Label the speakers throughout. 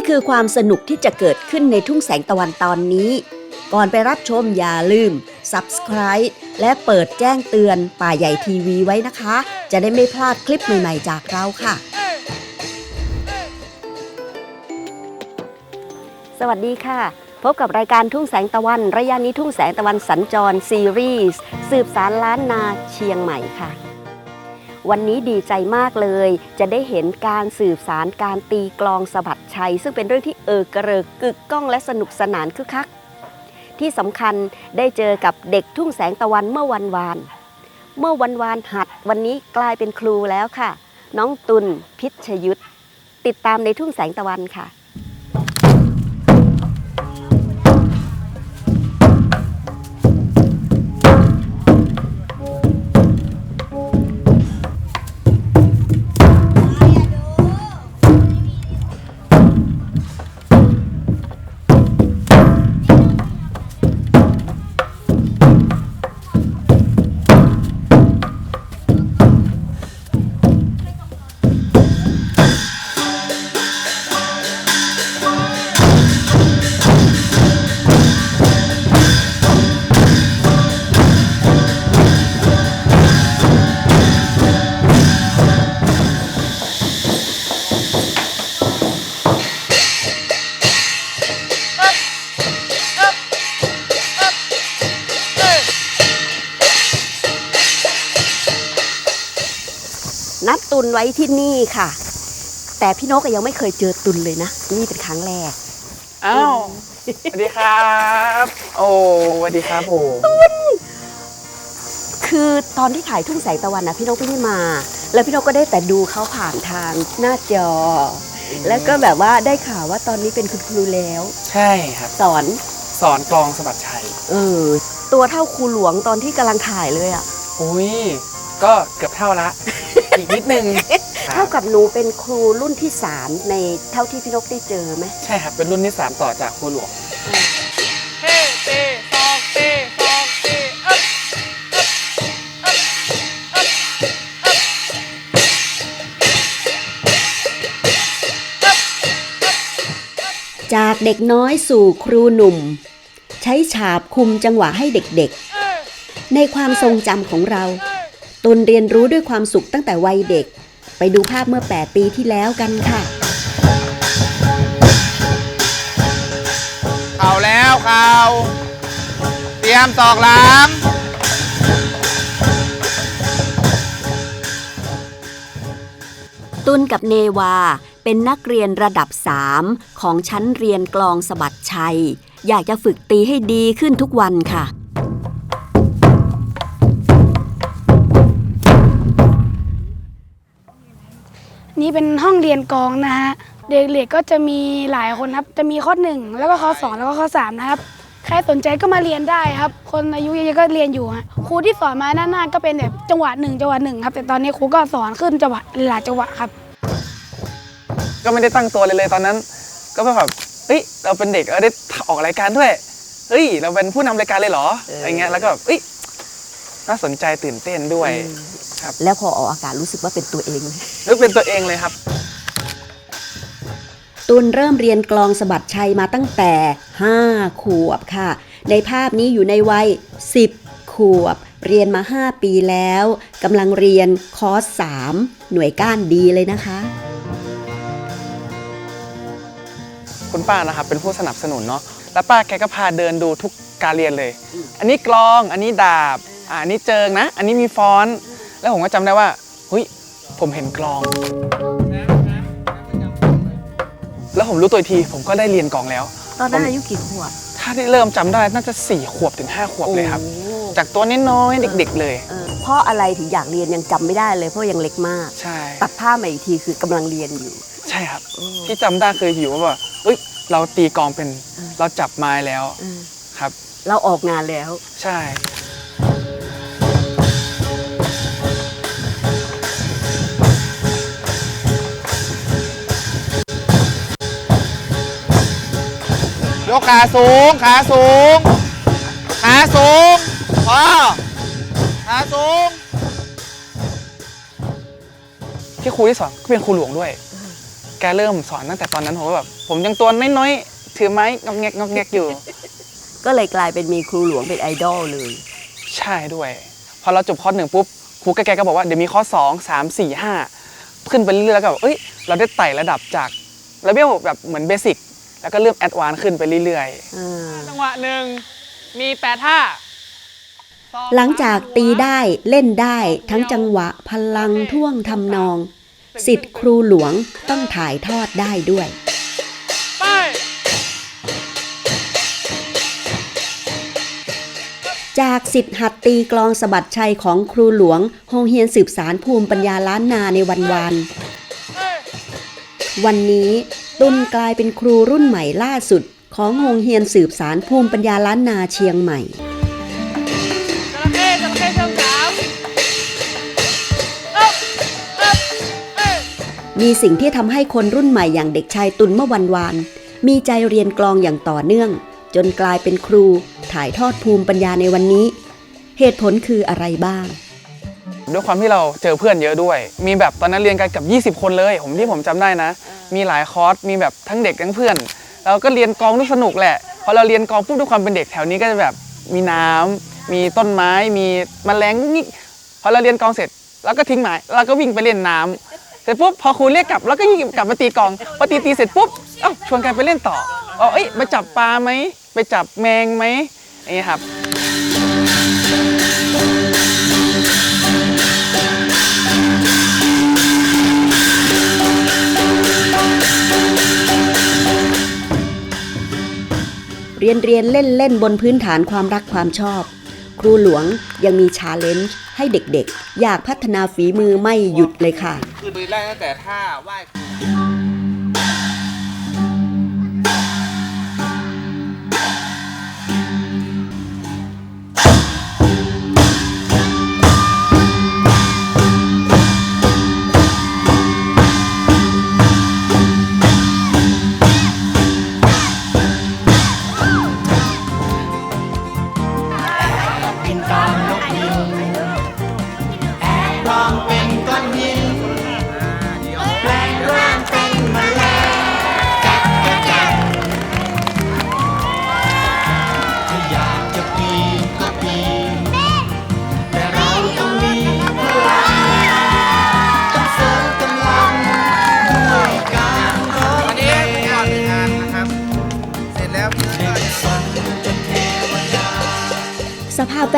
Speaker 1: นี่คือความสนุกที่จะเกิดขึ้นในทุ่งแสงตะวันตอนนี้ ก่อนไปรับชมอย่าลืม subscribe และเปิดแจ้งเตือนป่าใหญ่ทีวีไว้นะคะ จะได้ไม่พลาดคลิปใหม่ๆจากเราค่ะ สวัสดีค่ะ พบกับรายการทุ่งแสงตะวัน ระยะนี้ทุ่งแสงตะวันสัญจรซีรีส์สืบสารล้านนาเชียงใหม่ค่ะ วันนี้ดีใจมากเลย จะได้เห็นการสืบสารการตีกลองสะบัดชัย ซึ่งเป็นเรื่องที่เออกระเริกกึกก้องและสนุกสนานคึกคัก ที่สำคัญได้เจอกับเด็กทุ่งแสงตะวันเมื่อวันวาน เมื่อวันวานหัดวันนี้กลายเป็นครูแล้วค่ะ น้องตุลพิชยุทธติดตามในทุ่งแสงตะวันค่ะ ตุลไว้ที่นี่ค่ะ แต่พี่นกก็ยังไม่เคยเจอตุลเลยนะ นี่เป็นครั้งแรก
Speaker 2: อ้าวสวัสดีครับ โอ้สวัสดีครับโอ้
Speaker 1: คือตอนที่ถ่ายทุ่งแสงตะวันนะพี่นกไม่ได้มา แล้วพี่นกก็ได้แต่ดูเขาผ่านทางหน้าจอ แล้วก็แบบว่าได้ข่าวว่าตอนนี้เป็นคุณครูแล้ว
Speaker 2: ใช่ครับ
Speaker 1: สอน
Speaker 2: สอนกลองสะบัดชัย
Speaker 1: เออตัวเท่าครูหลวงตอนที่กำลังถ่ายเลยอะ
Speaker 2: อุ้ยก็เกือบเท่าละ อีกนิดนึง
Speaker 1: เท่ากับหนูเป็นครูรุ่นที่สามในเท่าที่พี่นกได้เจอไหม
Speaker 2: ใช่ครับ เป็นรุ่นที่ 3 ต่อจากครูหลวง
Speaker 3: เฮ้เตซอกเตซอกเตอัพอัพอัพอัพอัพ
Speaker 1: จากเด็กน้อยสู่ครูหนุ่ม ใช้ฉาบคุมจังหวะให้เด็กๆ ในความทรงจำของเราตุ นเรียนรู้ด้วยความสุขตั้งแต่วัยเด็ก ไปดูภาพเมื่อ 8 ปีที่แล้วกันค่ะ
Speaker 2: เอาแล้วเขาเตรียมตอกหลัง
Speaker 1: ตุนกับเนวาเป็นนักเรียนระดับ 3 ของชั้นเรียนกลองสะบัดชัย อยากจะฝึกตีให้ดีขึ้นทุกวันค่ะ
Speaker 4: นี่เป็นห้องเรียนกลองนะฮะ เด็กๆก็จะมีหลายคนครับ จะมีข้อหนึ่งแล้วก็ข้อสองแล้วก็ข้อสามนะครับ ใครสนใจก็มาเรียนได้ครับ คนอายุเยอะๆก็เรียนอยู่ฮะ ครูที่สอนมาหน้าๆก็เป็นแบบจังหวะหนึ่งจังหวะหนึ่งครับ แต่ตอนนี้ครูก็สอนขึ้นจังหวะหลายจังหวะครับ
Speaker 2: ก็ไม่ได้ตั้งตัวเลยเลยตอนนั้น ก็แบบเฮ้ย เราเป็นเด็กเออได้ออกรายการด้วย เฮ้ย เราเป็นผู้นำรายการเลยเหรอ
Speaker 1: เอออ
Speaker 2: อะไรเงี้ย แล้วก็แบบเอ้ย น่าสนใจตื่นเต้นด้วย
Speaker 1: แล้วพอออกอากาศรู้สึกว่าเป็นตัวเองเลย
Speaker 2: นึกเป็นตัวเองเลยครับ
Speaker 1: ตุนเริ่มเรียนกลองสะบัดชัยมาตั้งแต่ 5 ขวบค่ะ ในภาพนี้อยู่ในวัย 10 ขวบ เรียนมา 5 ปีแล้วกำลังเรียนคอร์ส 3 หน่วยก้านดีเลยนะคะ
Speaker 2: คุณป้านะครับเป็นผู้สนับสนุนเนาะแล้วป้าแกก็พาเดินดูทุกการเรียนเลย อันนี้กลองอันนี้ดาบ อ่าอันนี้เจิงนะ อันนี้มีฟอนต์แล้วผมก็จำได้ว่าเฮ้ยผมเห็นกลอง แล้วผมรู้ตัวอีกที ผมก็ได้เรียนกลองแล้ว
Speaker 1: ตอนนั้นอายุกี่ขวบ
Speaker 2: ถ้าได้เริ่มจำได้น่าจะ4ี่ขวบถึง 5 ขวบเลยครับ
Speaker 1: โอ้
Speaker 2: จากตัวน้อยๆเด็ก ๆ เลย
Speaker 1: เออเพราะอะไรถึงอยากเรียนยังจำไม่ได้เลยเพราะยังเล็กมาก
Speaker 2: ใช่
Speaker 1: ตัดผ้าพมาอีกทีคือกำลังเรียนอยู่
Speaker 2: ใช่ครับที่จำได้คืออยู่ว่าแบบเอ้ยเราตีกลองเป็นเราจับไม้แล้ว
Speaker 1: เออ
Speaker 2: ครับ
Speaker 1: เราออกงานแล้ว
Speaker 2: ใช่ ยกขาสูง ขาสูง ขาสูงพอขาสูง ที่ครูที่สอนก็เป็นครูหลวงด้วย แกเริ่มสอนตั้งแต่ตอนนั้นผมก็แบบ ผมยังตัวน้อยๆ ถือไม้งอกแงกงอกแงกอยู่
Speaker 1: ก็เลยกลายเป็นมีครูหลวงเป็นไอดอลเลย
Speaker 2: ใช่ด้วย พอเราจบคอร์สหนึ่งปุ๊บ ครูแกก็บอกว่าเดี๋ยวมีคอร์สสองสามสี่ห้าขึ้นไปเรื่อยๆแล้วก็แบบเอ้ย เราได้ไต่ระดับจากระเบียแบบเหมือนเบสิก แล้วก็เริ่มแอดวานซ์ขึ้นไปเรื่อย
Speaker 3: จังหวะหนึ่งมีแปดท่าสอ
Speaker 1: หลังจากตีได้เล่นได้ทั้งจังหวะพลังท่วงทำนอง สิทธิ์ครูหลวงต้องถ่ายทอดได้ด้วย
Speaker 3: ไป
Speaker 1: จากสิทธิ์หัดตีกลองสะบัดชัยของครูหลวงโฮงเฮียนสืบสารภูมิปัญญาล้านนาในวันวาน
Speaker 3: เอ้ย
Speaker 1: วันนี้ ตุนกลายเป็นครูรุ่นใหม่ล่าสุด ของโฮงเฮียนสืบสารภูมิปัญญาล้านนาเชียงใหม่
Speaker 3: มี
Speaker 1: สิ่งที่ทำให้คนรุ่นใหม่อย่างเด็กชายตุนเมื่อวันวาน มีใจเรียนกลองอย่างต่อเนื่อง จนกลายเป็นครู ถ่ายทอดภูมิปัญญาในวันนี้ เหตุผลคืออะไรบ้าง
Speaker 2: ด้วยความที่เราเจอเพื่อนเยอะด้วย มีแบบตอนนั้นเรียนกันกับ 20 คนเลย ผมที่ผมจำได้นะ มีหลายคอร์สมีแบบทั้งเด็กทั้งเพื่อนเราก็เรียนกองด้วยสนุกแหละพอเราเรียนกองปุ๊บด้วยความเป็นเด็กแถวนี้ก็จะแบบมีน้ำมีต้นไม้ มีแมลงนี่พอเราเรียนกองเสร็จเราก็ทิ้งไม้เราก็วิ่งไปเล่นน้ำเสร็จปุ๊บพอครูเรียกกลับเราก็ยิ่งกลับมาตีกองพอตีตีเสร็จปุ๊บเอ้าชวนกันไปเล่นต่อเอ้ยไปจับปลาไหมไปจับแมงไหมอย่างเงี้ยครับ
Speaker 1: รียนเรียนเล่นเล่นบนพื้นฐานความรักความชอบ ครูหลวงยังมีชาเลนจ์ให้เด็กๆ อยากพัฒนาฝีมือไม่หยุดเลยค่ะ
Speaker 5: คือมือแรกตั้งแต่ท่าไหว้ครู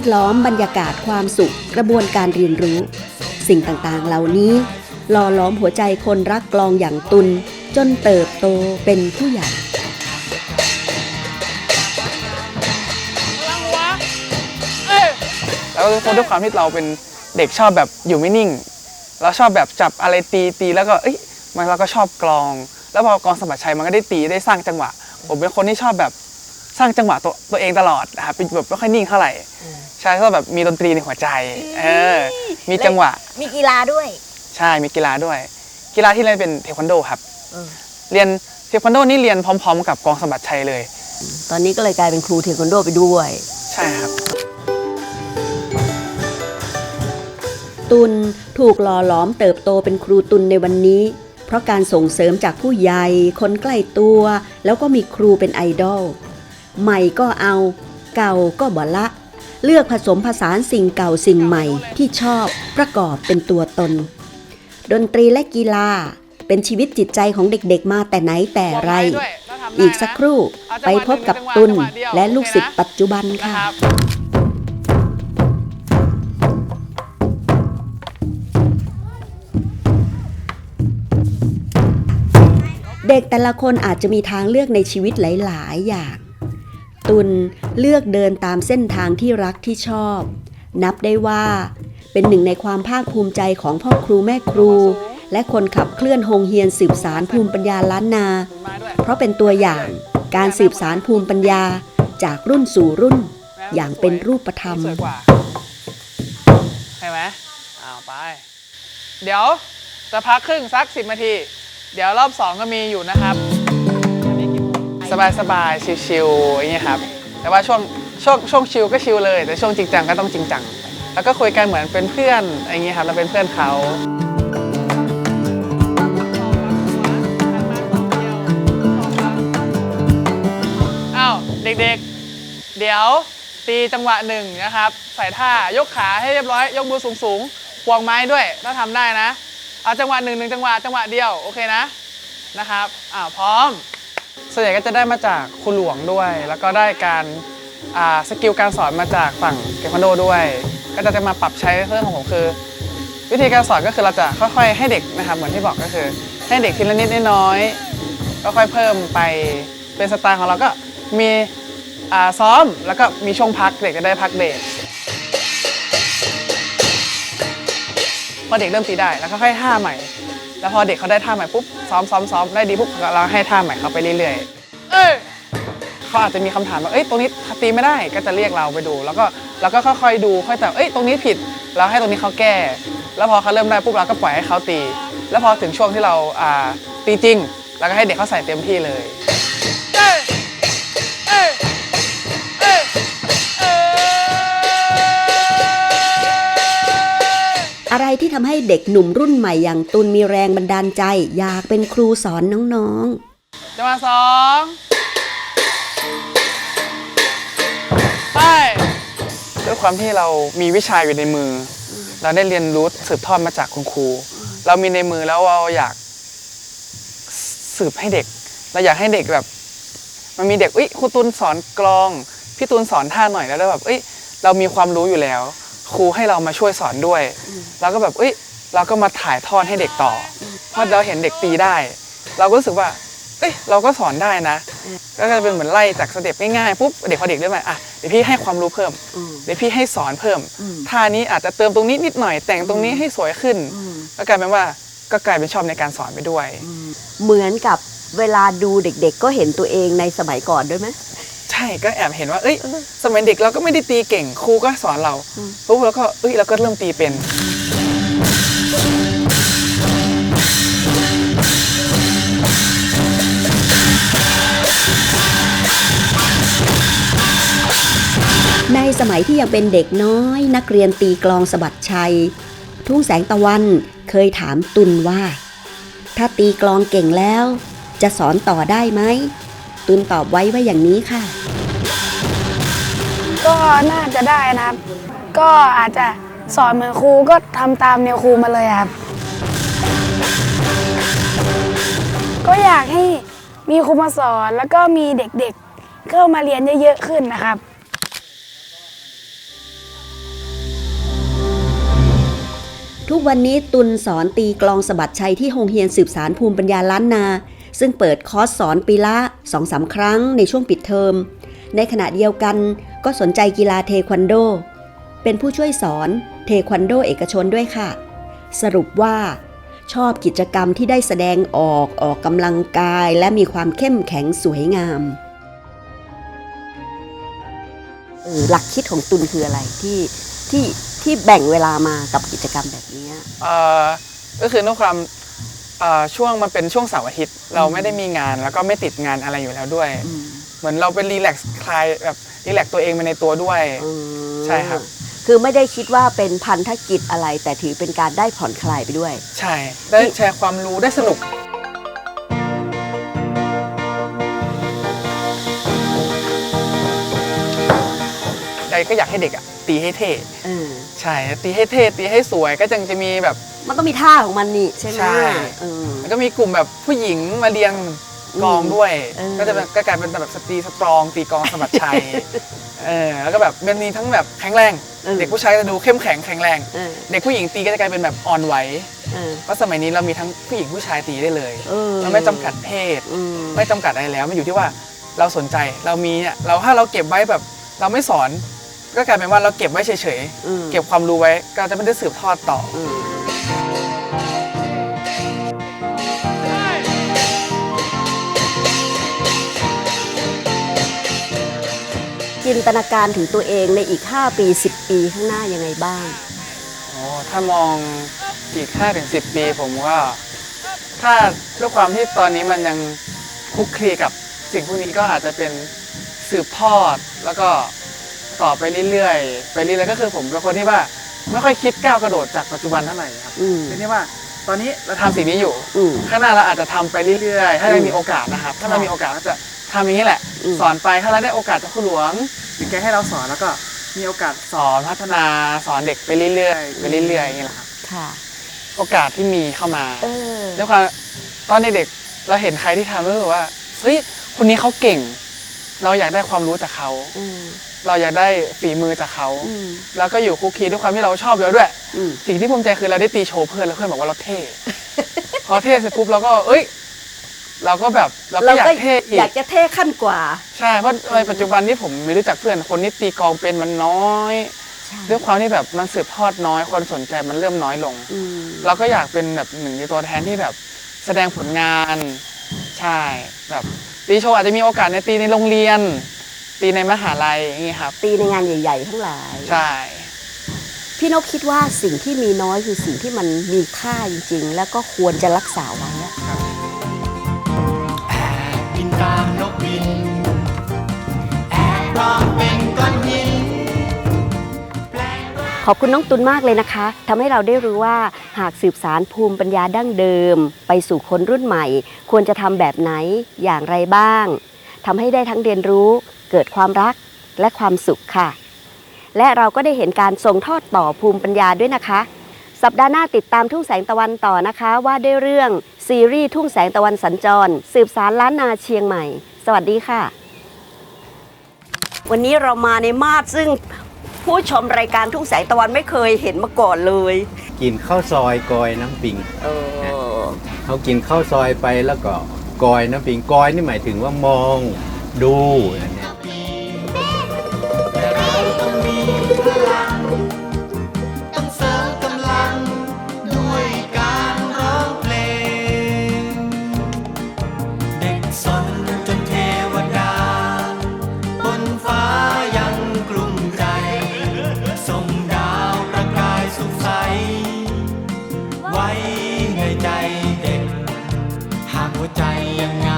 Speaker 1: ดล้อมบรรยากาศความสุข กระบวนการเรียนรู้ สิ่งต่างๆ เหล่านี้หล่อล้อมหัวใจคนรักกลองอย่างตุน จนเติบโตเป็นผู้ใหญ่
Speaker 3: พลังหัวเอ้ย
Speaker 2: แล้วด้วยความที่เราเป็นเด็กชอบแบบอยู่ไม่นิ่ง เราชอบแบบจับอะไรตีตีแล้วก็เอ้ยมันเราก็ชอบกลอง แล้วพอกลองสมบัติชัยมันก็ได้ตีได้สร้างจังหวะ ผมเป็นคนที่ชอบแบบ สร้างจังหวะตัวตัวเองตลอดนะครับเป็นแบบไม่ค่อยนิ่งเท่าไหร่ใช่ก็แบบมีดนตรีในหัวใจเออมีจังหวะ
Speaker 1: มีกีฬาด้วย
Speaker 2: ใช่มีกีฬาด้วย กีฬาที่เล่นเป็นเทควันโดครับ
Speaker 1: เออ
Speaker 2: เรียนเทควันโดนี่เรียนพร้อม ๆ กับกองสมบัติชัยเลย
Speaker 1: ตอนนี้ก็เลยกลายเป็นครูเทควันโดไปด้วย
Speaker 2: ใช่ครับ
Speaker 1: ตุนถูกหล่อหลอมเติบโตเป็นครูตุนในวันนี้เพราะการส่งเสริมจากผู้ใหญ่ คนใกล้ตัว แล้วก็มีครูเป็นไอดอล ใหม่ก็เอา เก่าก็บ่ละ เลือกผสมผสานสิ่งเก่าสิ่งใหม่ที่ชอบประกอบเป็นตัวตน ดนตรีและกีฬาเป็นชีวิตจิตใจของเด็กๆมาแต่ไหนแต่ไร
Speaker 3: อีก
Speaker 1: สักครู่ไปพบกับตุนและลูกศิษย์ปัจจุบันค่ะเด็กแต่ละคนอาจจะมีทางเลือกในชีวิตหลาย ๆ อย่าง ตุนเลือกเดินตามเส้นทางที่รักที่ชอบ นับได้ว่า เป็นหนึ่งในความภาคภูมิใจของพ่อครูแม่ครู และคนขับเคลื่อนโฮงเฮียนสืบสารภูมิปัญญาล้านนา เพราะเป็นตัวอย่างการสืบสารภูมิปัญญาจากรุ่นสู่รุ่น อย่างเป็นรูปธรรม
Speaker 3: ใช่ไหมอ้าวไป เดี๋ยวจะพักครึ่งสัก 10นาที เดี๋ยวรอบ 2 ก็มีอยู่นะครับ
Speaker 2: สบายๆชิลๆอย่างเงี้ยครับแต่ว่าช่วงช่วงช่วงชิลก็ชิลเลย แต่ช่วงจริงจังก็ต้องจริงจังแล้วก็คุยกันเหมือนเป็นเพื่อนอย่างเงี้ยครับเราเป็นเพื่อนเขา
Speaker 3: อ้าวเด็กๆ เดี๋ยวตีจังหวะหนึ่งนะครับ ใส่ท่ายกขาให้เรียบร้อย ยกมือสูงๆควงไม้ด้วย ถ้าทำได้นะ เอาจังหวะหนึ่งหนึ่งจังหวะจังหวะเดียว โอเคนะนะครับอ่าพร้อม
Speaker 2: ส่วนใหญ่ก็จะได้มาจากครูหลวงด้วย แล้วก็ได้การสกิลการสอนมาจากฝั่งเทควันโดด้วย ก็จะจะมาปรับใช้เรื่องของผมคือ วิธีการสอนก็คือเราจะค่อยๆ ให้เด็กนะครับเหมือนที่บอกก็คือ ให้เด็กทีละนิดน้อยก็ค่อยเพิ่มไปเป็นสไตล์ของเราก็มีซ้อมแล้วก็มีช่วงพักเด็กก็ได้พักเบรกพอเด็กเริ่มตีได้แล้วก็ค่อยท่าใหม่ แล้วพอเด็กเขาได้ท่าใหม่ปุ๊บซ้อมซ้อมซ้อมได้ดีปุ๊บเราให้ท่าใหม่เขาไปเรื่อยๆ
Speaker 3: เอ้ย
Speaker 2: เขาอาจจะมีคำถามว่าเอ้ยตรงนี้ตีไม่ได้ก็จะเรียกเราไปดู แล้วก็เราก็ค่อยๆดูค่อยแต่เอ้ยตรงนี้ผิดเราให้ตรงนี้เขาแก้ แล้วพอเขาเริ่มได้ปุ๊บเราก็ปล่อยให้เขาตี แล้วพอถึงช่วงที่เราอ่าตีจริงเราก็ให้เด็กเขาใส่เต็มที่เลย
Speaker 3: เอ้ย
Speaker 1: ที่ทำให้เด็กหนุ่มรุ่นใหม่อย่างตุลมีแรงบันดาลใจ อยากเป็นครูสอนน้องๆ
Speaker 3: จังหวะสองไป
Speaker 2: ด้วยความที่เรามีวิชาอยู่ในมือ เราได้เรียนรู้สืบทอดมาจากคุณครู เรามีในมือแล้วเราอยากสืบให้เด็ก เราอยากให้เด็กแบบ มันมีเด็กอุ้ยครูตูนสอนกลอง พี่ตูนสอนท่าหน่อยแล้วเราแบบเอ้ยเรามีความรู้อยู่แล้ว ครูให้เรามาช่วยสอนด้วย เราก็แบบเอ้ยเราก็มาถ่ายทอดให้เด็กต่ออเพราะเราเห็นเด็กตีได้ เราก็รู้สึกว่าเอ้ยเราก็สอนได้นะ ก็จะเป็นเหมือนไล่จากสเต็ปง่ายๆปุ๊บเด็กพอเด็กได้มาอะเดี๋ยวพี่ให้ความรู้เพิ่ม เดี๋ยวพี่ให้สอนเพิ่มท่านี้อาจจะเติมตรงนี้นิดหน่อยแต่งตรงนี้ให้สวยขึ้นก็กลายเป็นว่าก็กลายเป็นชอบในการสอนไปด้วย
Speaker 1: เหมือนกับเวลาดูเด็กๆ ก็เห็นตัวเองในสมัยก่อนด้วยไหม
Speaker 2: ใช่ก็แอบเห็นว่า เอ้ย สมัยเด็กเราก็ไม่ได้ตีเก่ง ครูก็สอนเราปุ๊บแล้วก็เอ้ยเราก็เริ่มตีเป็น
Speaker 1: ในสมัยที่ยังเป็นเด็กน้อย นักเรียนตีกลองสะบัดชัย ทุ่งแสงตะวันเคยถามตุลว่า ถ้าตีกลองเก่งแล้ว จะสอนต่อได้ไหม ตุลตอบไว้ว่าอย่างนี้ค่ะ
Speaker 4: ก็น่าจะได้นะครับ ก็อาจจะสอนเหมือนครูก็ทำตามแนวครูมาเลยครับ ก็อยากให้มีครูมาสอนแล้วก็มีเด็กๆเข้ามาเรียนเยอะๆขึ้นนะครับ
Speaker 1: ทุกวันนี้ตุลสอนตีกลองสะบัดชัยที่โรงเรียนสืบสารภูมิปัญญาล้านนา ซึ่งเปิดคอร์สสอนปีละ2อสาครั้งในช่วงปิดเทอม ในขณะเดียวกันก็สนใจกีฬาเทควันโด เป็นผู้ช่วยสอนเทควันโดเอกชนด้วยค่ะ สรุปว่า ชอบกิจกรรมที่ได้แสดงออกออกกำลังกายและมีความเข้มแข็งสวยงามหลักคิดของตุลคืออะไรที่ที่ที่แบ่งเวลามากับกิจกรรมแบบนี้
Speaker 2: เอ่อ ก็คือด้วยความ ช่วงมันเป็นช่วงเสาร์อาทิตย์เราไม่ได้มีงานแล้วก็ไม่ติดงานอะไรอยู่แล้วด้วย เหมือนเราเป็นรีแลกซ์คลายแบบรีแลกซ์ตัวเองไปในตัวด้วยใช่ครับ
Speaker 1: คือไม่ได้คิดว่าเป็นพันธกิจอะไร แต่ถือเป็นการได้ผ่อนคลายไปด้วย
Speaker 2: ใช่ ได้แชร์ความรู้ได้สนุกใดก็อยากให้เด็กอะ ตีให้เท่
Speaker 1: เออ
Speaker 2: ใช่ตีให้เท่ตีให้สวยก็จังจะมีแบบ
Speaker 1: มันต้องมีท่าของมันนี่ใช่ไหม
Speaker 2: ใช่
Speaker 1: เออ
Speaker 2: แล้วก็มีกลุ่มแบบผู้หญิงมาเรียงกลองด้วย
Speaker 1: เออ
Speaker 2: ก็จะเป็นก็กลายเป็นแบบสตรีสตรอง ตีกลองสมัดชัยเออแล้วก็แบบมันมีทั้งแบบแข็งแรงเด็กผู้ชายจะดูเข้มแข็งแข็งแรง
Speaker 1: เออ
Speaker 2: เด็กผู้หญิงตีก็จะกลายเป็นแบบอ่อนไหว
Speaker 1: เออ
Speaker 2: เพราะสมัยนี้เรามีทั้งผู้หญิงผู้ชายตีได้เลย
Speaker 1: เออ
Speaker 2: เราไม่จำกัดเพศ
Speaker 1: อืม
Speaker 2: ไม่จำกัดอะไรแล้วมันอยู่ที่ว่าเราสนใจเรามีเนี่ยเราถ้าเราเก็บไว้แบบ เราไม่สอน ก็กลายเป็นว่าเราเก็บไว้เฉย
Speaker 1: อืม
Speaker 2: ๆ เก็บความรู้ไว้ก็จะไม่ได้สืบทอดต่ออ
Speaker 1: อืมจินตนาการถึงตัวเองในอีก 5 ปี 10 ปีข้างหน้ายังไงบ้าง
Speaker 2: โอ้ถ้ามองอีก5ถึง10 ปี ผมว่า ถ้าด้วยความที่ตอนนี้มันยังคลุกคลีกับสิ่งพวกนี้ก็อาจจะเป็นสืบทอดแล้วก็ ต่อไปเรื่อยๆไปเรื่อยๆก็คือผมเป็นคนที่ว่าไม่ค่อยคิดก้าวกระโดดจากปัจจุบันเท่าไหร่ครับ
Speaker 1: อืม
Speaker 2: เป็นที่ว่า ตอนนี้เราทำสิ่งนี้อยู่
Speaker 1: อืม
Speaker 2: ข้างหน้าเราอาจจะทำไปเรื่อยๆ ถ้าเรา
Speaker 1: อืม
Speaker 2: มีโอกาสนะครับ ถ้าเรามีโอกาสก็จะททำอย่างนี้แหละ
Speaker 1: อืม
Speaker 2: สอนไป ถ้าเราได้โอกาสจากคุณหลวงถึงแกให้เราสอนแล้วก็มีโอกาสสอนพัฒนาสอนเด็กไปเรื่อยๆ ไปเรื่อยๆอย่างนี้แหละครับ
Speaker 1: ค่ะ
Speaker 2: โอกาสที่มีเข้ามา
Speaker 1: เออ
Speaker 2: ด้วยความตอนเด็กๆเราเห็นใครที่ทำรู้สึกว่า เฮ้ย คนนี้เขาเก่ง เราอยากได้ความรู้จากเขา
Speaker 1: อืม
Speaker 2: เราอยากได้ฝีมือจากเขา
Speaker 1: อืม
Speaker 2: แล้วก็อยู่คุกคีด้วยความที่เราชอบแล้วด้วย
Speaker 1: อืม
Speaker 2: สิ่งที่ภูมิใจคือเราได้ตีโชว์เพื่อนแล้วเพื่อนบอกว่าเราเท่ พอเท่เสร็จปุ๊บเราก็เอ้ย เราก็แบบเราก็
Speaker 1: เรา
Speaker 2: อยาก
Speaker 1: ก็
Speaker 2: เท่อี
Speaker 1: อยากกจะเท่ขั้นกว่า
Speaker 2: ใช่ เพราะในปัจจุบันที่ผมไม่รู้จักเพื่อนคนที่ตีกลองเป็นมันน้อย
Speaker 1: ใช่
Speaker 2: ด้วยความที่แบบมันสืบทอดน้อยคนสนใจมันเริ่มน้อยลง
Speaker 1: อืม
Speaker 2: เราก็อยากเป็นแบบหนึ่งในตัวแทนที่แบบแสดงผลงาน ใช่แบบตีโชว์อาจจะมีโอกาสในตีในโรงเรียน ตีในมหาลัยอย่างนี้ครับ
Speaker 1: ตีในงานใหญ่ ๆ ทั้งหลาย
Speaker 2: ใช่
Speaker 1: พี่นพคิดว่าสิ่งที่มีน้อยคือสิ่งที่มันมีค่าจริง ๆ แล้วก็ควรจะรักษาไว้อะ
Speaker 6: บินตามนกบิน แอบปลอมเป็นก้อนหิน
Speaker 1: ขอบคุณน้องตุลมากเลยนะคะทำให้เราได้รู้ว่าหากสืบสารภูมิปัญญาดั้งเดิม ไปสู่คนรุ่นใหม่ ควรจะทำแบบไหนอย่างไรบ้างทำให้ได้ทั้งเรียนรู้ เกิดความรักและความสุขค่ะ และเราก็ได้เห็นการส่งทอดต่อภูมิปัญญาด้วยนะคะ สัปดาห์หน้าติดตามทุ่งแสงตะวันต่อนะคะ ว่าด้วยเรื่องซีรีส์ทุ่งแสงตะวันสัญจร สืบสารล้านนาเชียงใหม่ สวัสดีค่ะ วันนี้เรามาในมาดซึ่งผู้ชมรายการทุ่งแสงตะวันไม่เคยเห็นมาก่อนเลย
Speaker 7: กินข้าวซอยกอยน้ำปิง
Speaker 1: เออ
Speaker 7: เขากินข้าวซอยไปแล้วก็กอยน้ำปิงกอยนี่หมายถึงว่ามองดู
Speaker 6: หัวใจยังง